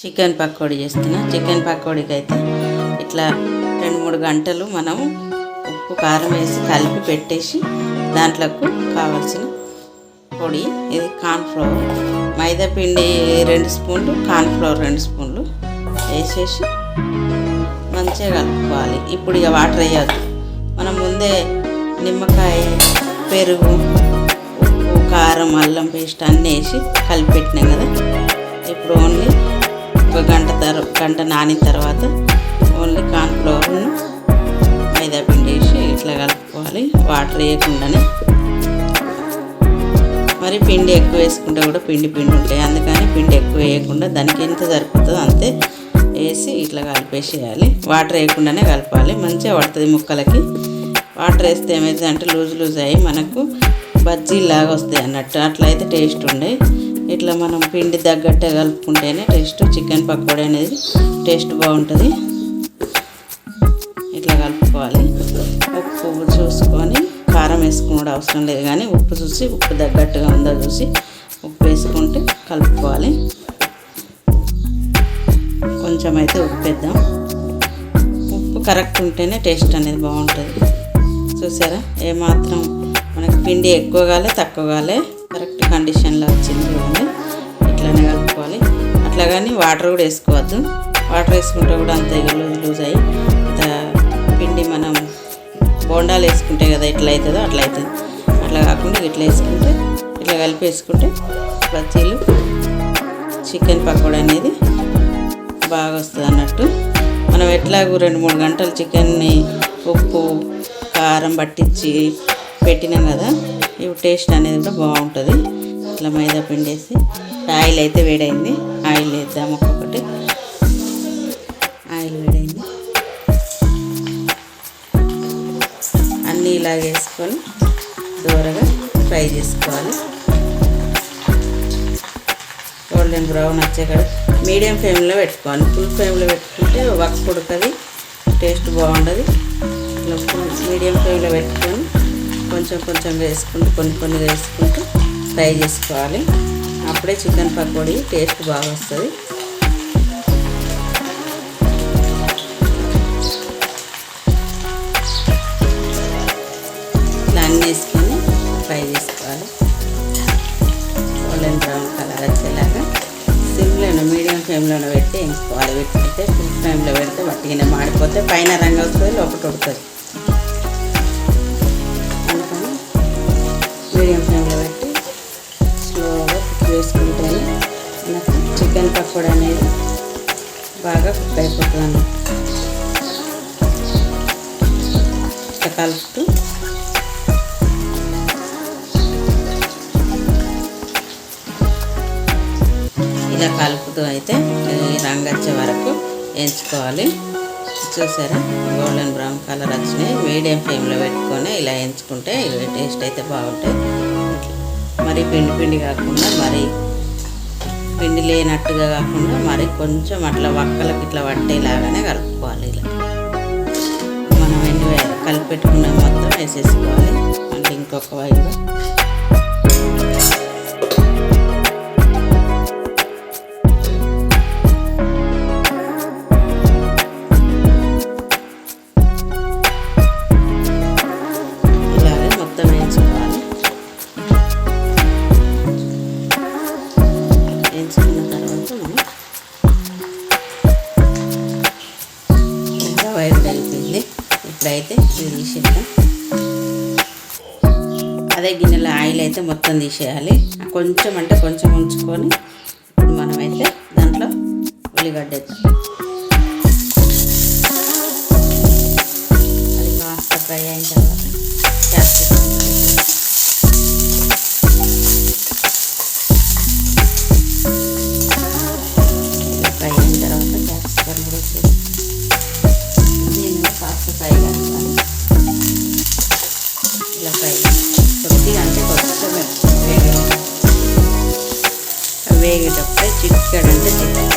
Chicken pakodi చేస్తున్నా. Chicken పకోడీకి అయితే ఇట్లా రెండు మూడు గంటలు మనం ఉప్పు కారం వేసి కలిపి పెట్టేసి దాంట్లోకి కావాల్సిన పొడి ఇది కార్న్ఫ్లవర్ మైదా పిండి రెండు స్పూన్లు కార్న్ఫ్లవర్ రెండు స్పూన్లు వేసేసి మంచిగా కలుపుకోవాలి. ఇప్పుడు ఇక వాటర్ వేయద్దు. మనం ముందే నిమ్మకాయ పెరుగు ఉప్పు కారం అల్లం పేస్ట్ అన్నీ వేసి కలిపి పెట్టినాం కదా. ఇప్పుడు ఓన్లీ ఒక గంట తర్వా గంట నానిన తర్వాత ఓన్లీ కార్న్ఫ్లవర్ను మైదా పిండి వేసి ఇట్లా కలుపుకోవాలి. వాటర్ వేయకుండానే. మరి పిండి ఎక్కువ వేసుకుంటే కూడా పిండి పిండి ఉంటాయి. అందుకని పిండి ఎక్కువ వేయకుండా దానికి ఎంత సరిపోతుందో అంతే వేసి ఇట్లా కలిపేసేయాలి. వాటర్ వేయకుండానే కలపాలి. మంచిగా పడుతుంది ముక్కలకి. వాటర్ వేస్తే ఏమవుతుంది అంటే లూజ్ లూజ్ అయ్యి మనకు బజ్జీలాగా వస్తాయి అన్నట్టు. అట్లయితే టేస్ట్ ఉండే. ఇట్లా మనం పిండి తగ్గట్టే కలుపుకుంటేనే టేస్ట్ చికెన్ పకోడీ అనేది టేస్ట్ బాగుంటుంది. ఇట్లా కలుపుకోవాలి. ఉప్పు చూసుకొని కారం వేసుకోవడం అవసరం లేదు కానీ ఉప్పు చూసి ఉప్పు తగ్గట్టుగా ఉందో చూసి ఉప్పు వేసుకుంటే కలుపుకోవాలి. కొంచెం అయితే ఉప్పు వేద్దాం. ఉప్పు కరెక్ట్ ఉంటేనే టేస్ట్ అనేది బాగుంటుంది. చూసారా? ఏమాత్రం మనకి పిండి ఎక్కువ కాలే తక్కువ కాలే. కరెక్ట్ కండిషన్లో వచ్చింది. అట్లా కానీ వాటర్ కూడా వేసుకోవద్దు. వాటర్ వేసుకుంటే కూడా అంత లూజ్ లూజ్ అయ్యి పిండి మనం బోండాలు వేసుకుంటే కదా ఎట్లా అవుతుందో అట్లా అవుతుంది. అట్లా కాకుండా ఇట్లా వేసుకుంటే ఇట్లా కలిపి వేసుకుంటే బజ్జీలు చికెన్ పకోడీ అనేది బాగా వస్తుంది అన్నట్టు. మనం ఎట్లాగూ రెండు మూడు గంటలు చికెన్ని ఉప్పు కారం పట్టించి పెట్టినాం కదా ఇవి టేస్ట్ అనేది కూడా బాగుంటుంది. ఇట్లా మైదా పిండి వేసి ఆయిల్ అయితే వేడైంది. ఆయిల్ వేద్దాం ఒక్కొక్కటి. ఆయిల్ వేడైంది. అన్నీ ఇలా వేసుకొని దూరగా ఫ్రై చేసుకోవాలి. గోల్డెన్ బ్రౌన్ వచ్చేకాడ మీడియం ఫ్లేమ్లో పెట్టుకోవాలి. ఫుల్ ఫ్లేమ్లో పెట్టుకుంటే వక్ ఉడకది టేస్ట్ బాగుండదు. ఇట్లా మీడియం ఫ్లేమ్లో పెట్టుకొని కొంచెం కొంచెం వేసుకుంటూ కొన్ని కొన్ని వేసుకుంటూ ఫ్రై చేసుకోవాలి. అప్పుడే చికెన్ పకోడీ టేస్ట్ బాగా వస్తుంది. ఇట్లా అన్నీ వేసుకొని ఫ్రై చేసుకోవాలి. గోల్డెన్ బ్రౌన్ కలర్ వచ్చేలాగా సిమ్లోనే మీడియం ఫ్లేమ్లోనే పెట్టి వేయించుకోవాలి పెట్టితే ఫుల్ ఫ్లేమ్లో పెడితే వట్టిగానే మాడిపోతే పైన రంగు వస్తుంది లోపల ఉడుతుంది. మీడియం ఫ్లేమ్లో పొడి అనేది బాగా కుక్ అయిపోతుంది ఇట్లా కలుపుతూ ఇలా కలుపుతూ అయితే ఈ రంగు వచ్చే వరకు వేయించుకోవాలి చూసారా? గోల్డెన్ బ్రౌన్ కలర్ వచ్చినాయి. మీడియం ఫ్లేమ్లో పెట్టుకొని ఇలా ఎంచుకుంటే ఇవి టేస్ట్ అయితే బాగుంటాయి. మరి పిండి పిండి కాకుండా మరి పిండి లేనట్టుగా కాకుండా మరి కొంచెం అట్లా వక్కలకి ఇట్లా పట్టేలాగానే కలుపుకోవాలి ఇలా. మనం ఎండి కలిపి పెట్టుకున్న మొత్తం వేసేసుకోవాలి. మళ్ళీ ఇంకొక వైపు ఇప్పుడైతే తీసేద్దాం అదే గిన్నెలో ఆయిల్ అయితే మొత్తం తీసేయాలి. కొంచెం అంటే కొంచెం ఉంచుకొని ఇప్పుడు మనమైతే దాంట్లో ఉల్లిగడ్డ వేద్దాం. అది కాస్త ఫ్రై అయిన తర్వాత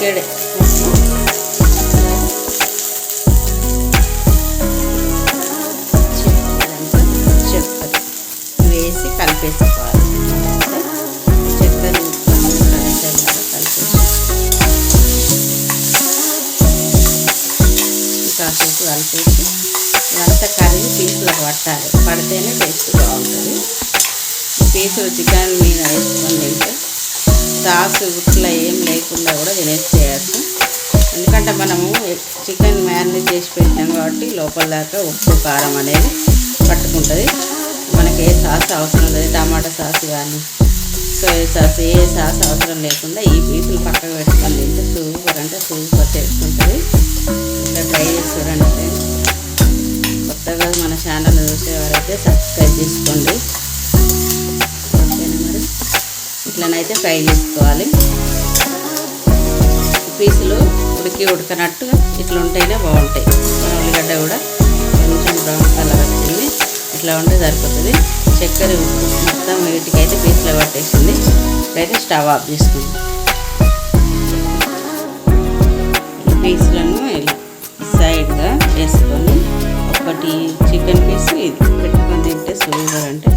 చిటికెడే వేసి కలిపేసుకోవాలి. కాసేపు కలిపేసి ఇదంతా కరిగి పీసులకు పట్టాలి. పడితేనే టేస్ట్ బాగుంటుంది. పీసులు చికెన్ మీద వేసుకొని తింటే సాస్ ఇట్లా ఏం లేకుండా కూడా తినేసేయచ్చు. ఎందుకంటే మనము చికెన్ మ్యారినేట్ చేసి పెట్టాం కాబట్టి లోపల దాకా ఉప్పు కారం అనేది పట్టుకుంటుంది. మనకి ఏ సాస్ అవసరం లేదు. టమాటా సాస్ కానీ సోయా సాస్ ఏ సాస్ అవసరం లేకుండా ఈ పీసులు పక్కకు పెట్టుకొని తింటే సూపర్ అంటే సూపర్ చేసుకుంటుంది. ఉంటుంది ఇట్లా ట్రై చేసి చూడండి. కొత్తగా మన ఛానల్ చూసేవారైతే సబ్స్క్రైబ్ చేసుకోండి. ఇట్లనైతే ఫ్రై చేసుకోవాలి. పీసులు ఉడికి ఉడకనట్టు ఇట్లా ఉంటేనే బాగుంటాయి. ఉల్లిగడ్డ కూడా కొంచెం బ్రౌన్ కలర్ వచ్చింది. ఇట్లా ఉంటే సరిపోతుంది. చక్కెర ఉప్పు మొత్తం వీటికైతే పీసులు పట్టేసింది. ఇప్పుడైతే స్టవ్ ఆఫ్ చేసుకుందాం. పీసులను ఇలా సైడ్గా వేసుకొని ఒకటి చికెన్ పీస్ ఇది పెట్టుకొని తింటే సూపర్ అంటే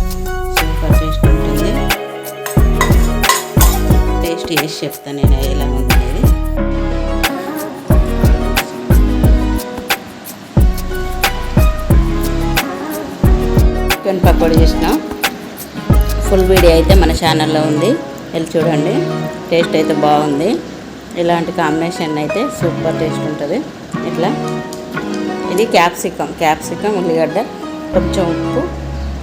వేసి చెప్తాను నేను ఎలా ఉంటుంది? చికెన్ పకోడీ చేసిన. ఫుల్ వీడియో అయితే మన ఛానల్లో ఉంది. వెళ్ళి చూడండి. టేస్ట్ అయితే బాగుంది. ఇలాంటి కాంబినేషన్ అయితే సూపర్ టేస్ట్ ఉంటుంది. ఇట్లా ఇది క్యాప్సికం క్యాప్సికం ఉల్లిగడ్డ కొంచెం ఉప్పు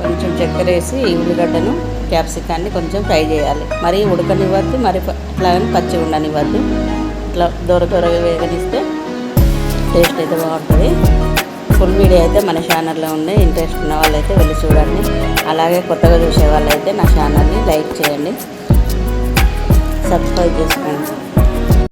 కొంచెం చక్కెర వేసి ఈ ఉల్లిగడ్డను క్యాప్సికాన్ని కొంచెం ఫ్రై చేయాలి. మరి ఉడకనివ్వద్దు మరి ప- అట్లాగని పచ్చి ఉండనివ్వద్దు. ఇట్లా దొర దొరగా వేగనిస్తే టేస్ట్ అయితే బాగుంటుంది. ఫుల్ వీడియో అయితే మన ఛానల్లో ఉంది ఇంట్రెస్ట్ ఉన్న వాళ్ళైతే వెళ్ళి చూడండి. అలాగే కొత్తగా చూసే వాళ్ళైతే నా ఛానల్ని లైక్ చేయండి. సబ్స్క్రైబ్ చేసుకోండి.